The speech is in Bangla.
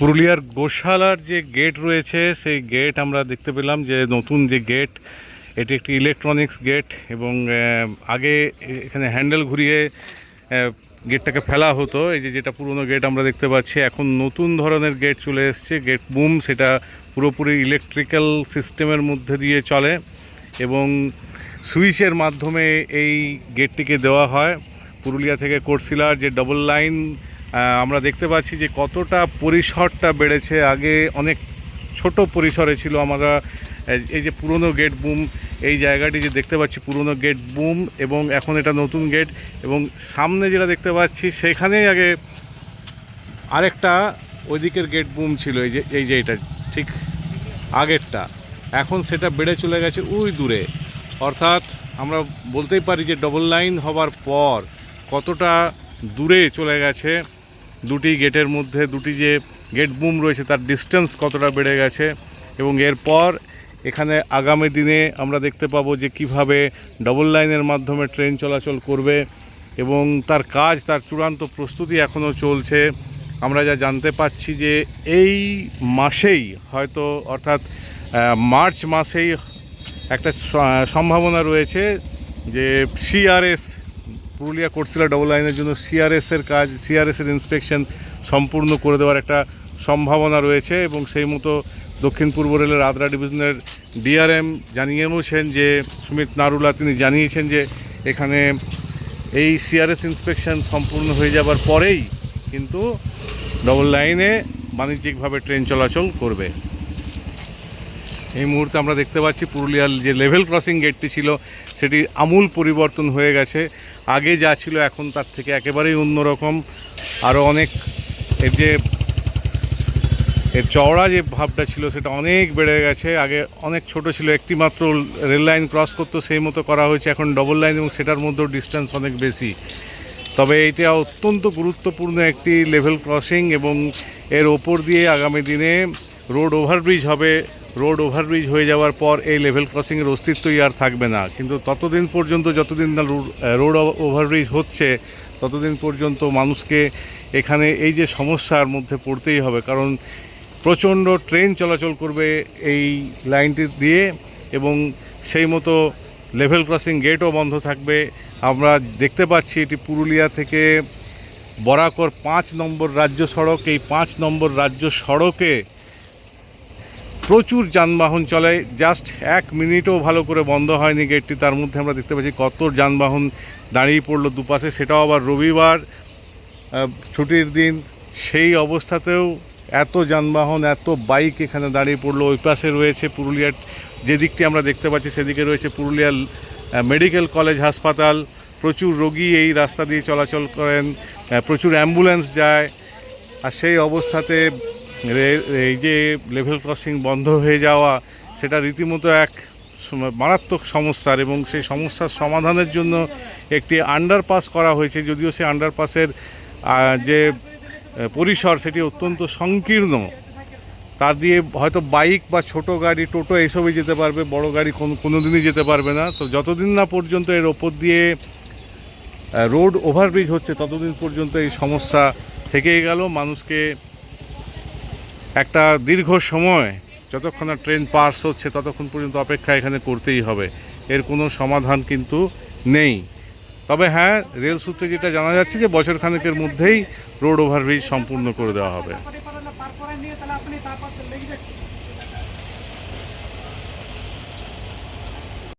পুরুলিয়ার গোশালার যে গেট রয়েছে, সেই গেট আমরা দেখতে পেলাম যে নতুন যে গেট এটি একটি ইলেকট্রনিক্স গেট এবং আগে এখানে হ্যান্ডেল ঘুরিয়ে গেটটাকে ফেলা হতো। এই যে যেটা পুরনো গেট আমরা দেখতে পাচ্ছি, এখন নতুন ধরনের গেট চলে এসছে। গেট বুম সেটা পুরোপুরি ইলেকট্রিক্যাল সিস্টেমের মধ্যে দিয়ে চলে এবং সুইচের মাধ্যমে এই গেটটিকে দেওয়া হয়। পুরুলিয়া থেকে কোটশিলার যে ডবল লাইন আমরা দেখতে পাচ্ছি যে কতটা পরিসরটা বেড়েছে। আগে অনেক ছোট পরিসরে ছিল আমরা এই যে পুরনো গেট বুম এই জায়গাটি যে দেখতে পাচ্ছি পুরনো গেট বুম এবং এখন এটা নতুন গেট এবং সামনে যেটা দেখতে পাচ্ছি সেখানেই আগে আরেকটা ওইদিকের গেট বুম ছিল, এই যে এই যে এটা, ঠিক আগেরটা। এখন সেটা বেড়ে চলে গেছে ওই দূরে। অর্থাৎ আমরা বলতেই পারি যে ডবল লাইন হবার পর কতটা দূরে চলে গেছে। দুটি গেটের মধ্যে, দুটি যে গেট বুম রয়েছে তার ডিস্টেন্স কতটা বেড়ে গেছে এবং এরপর এখানে আগামী দিনে আমরা দেখতে পাবো যে কীভাবে ডবল লাইনের মাধ্যমে ট্রেন চলাচল করবে এবং তার কাজ, তার চূড়ান্ত প্রস্তুতি এখনও চলছে। আমরা যা জানতে পাচ্ছি যে এই মাসেই হয়তো, অর্থাৎ মার্চ মাসেই একটা সম্ভাবনা রয়েছে যে সিআরএস পুরুলিয়া কোটশিলা ডবল লাইনের জন্য সিআরএস এর কাজ সিআরএস এর ইন্সপেকশন সম্পূর্ণ করে দেওয়ার একটা সম্ভাবনা রয়েছে এবং সেই মতো দক্ষিণ পূর্ব রেলের আদ্রা ডিভিশনের ডিআরএম জানিয়েছেন যে, সুমিত নারুলা তিনি জানিয়েছেন যে, এখানে এই সিআরএস ইন্সপেকশন সম্পূর্ণ হয়ে যাবার পরেই কিন্তু ডবল লাইনে বাণিজ্যিকভাবে ট্রেন চলাচল করবে। এই মুহূর্তে আমরা দেখতে পাচ্ছি পুরুলিয়ার যে লেভেল ক্রসিং গেটটি ছিল, সেটি আমূল পরিবর্তন হয়ে গেছে। আগে যা ছিল এখন তার থেকে একেবারেই অন্যরকম। আরও অনেক এর যে, এর চওড়া যে ভাবটা ছিল সেটা অনেক বেড়ে গেছে। আগে অনেক ছোট ছিল একটি মাত্র রেল লাইন ক্রস করতো, সেই মতো করা হয়েছে। এখন ডবল লাইন এবং সেটার মধ্যেও ডিস্টেন্স অনেক বেশি। তবে এটা অত্যন্ত গুরুত্বপূর্ণ একটি লেভেল ক্রসিং এবং এর ওপর দিয়ে আগামী দিনে রোড ওভারব্রিজ হবে রোড ওভারব্রিজ হয়ে যাওয়ার পর এই লেভেল ক্রসিংয়ের অস্তিত্বই আর থাকবে না। কিন্তু ততদিন পর্যন্ত যতদিন না রোড ওভারব্রিজ হচ্ছে, ততদিন পর্যন্ত মানুষকে এখানে এই যে সমস্যার মধ্যে পড়তেই হবে। কারণ প্রচণ্ড ট্রেন চলাচল করবে এই লাইনটি দিয়ে এবং সেই মতো লেভেল ক্রসিং গেটও বন্ধ থাকবে। আমরা দেখতে পাচ্ছি এটি পুরুলিয়া থেকে বরাকর পাঁচ নম্বর রাজ্য সড়ক। এই পাঁচ নম্বর রাজ্য সড়কে প্রচুর যানবাহন চলে। জাস্ট এক মিনিটও ভালো করে বন্ধ হয়নি গেটটি। তার মধ্যে আমরা দেখতে পাচ্ছি কত যানবাহন দাঁড়িয়ে পড়ল দুপাশে। সেটাও আবার রবিবার ছুটির দিন। সেই অবস্থাতেও এত যানবাহন, এত বাইক এখানে দাঁড়িয়ে পড়ল। ওই পাশে রয়েছে পুরুলিয়ার যে দিকটি আমরা দেখতে পাচ্ছি, সেদিকে রয়েছে পুরুলিয়ার মেডিকেল কলেজ হাসপাতাল। প্রচুর রোগী এই রাস্তা দিয়ে চলাচল করেন। প্রচুর অ্যাম্বুলেন্স যায়। আর সেই অবস্থাতে এই যে লেভেল ক্রসিং বন্ধ হয়ে যাওয়া, সেটা রীতিমতো এক মারাত্মক সমস্যার এবং সেই সমস্যার সমাধানের জন্য একটি আন্ডারপাস করা হয়েছে, যদিও সেই আন্ডারপাসের যে পরিসর সেটি অত্যন্ত সংকীর্ণ। তার দিয়ে হয়তো বাইক বা ছোট গাড়ি, টোটো এসবই যেতে পারবে, বড় গাড়ি কোনো কোনো দিনই যেতে পারবে না। তো যতদিন না পর্যন্ত এর ওপর দিয়ে রোড ওভারব্রিজ হচ্ছে, ততদিন পর্যন্ত এই সমস্যা থেকেই গেল। মানুষকে একটা দীর্ঘ সময় যতক্ষণ ট্রেন পাস হচ্ছে ততক্ষণ পর্যন্ত অপেক্ষা এখানে করতেই হবে। এর কোনো সমাধান কিন্তু নেই। তবে হ্যাঁ রেল সূত্রে যেটা জানা যাচ্ছে যে বছর খানেকের মধ্যেই রোড ওভারব্রিজ সম্পূর্ণ করে দেওয়া হবে।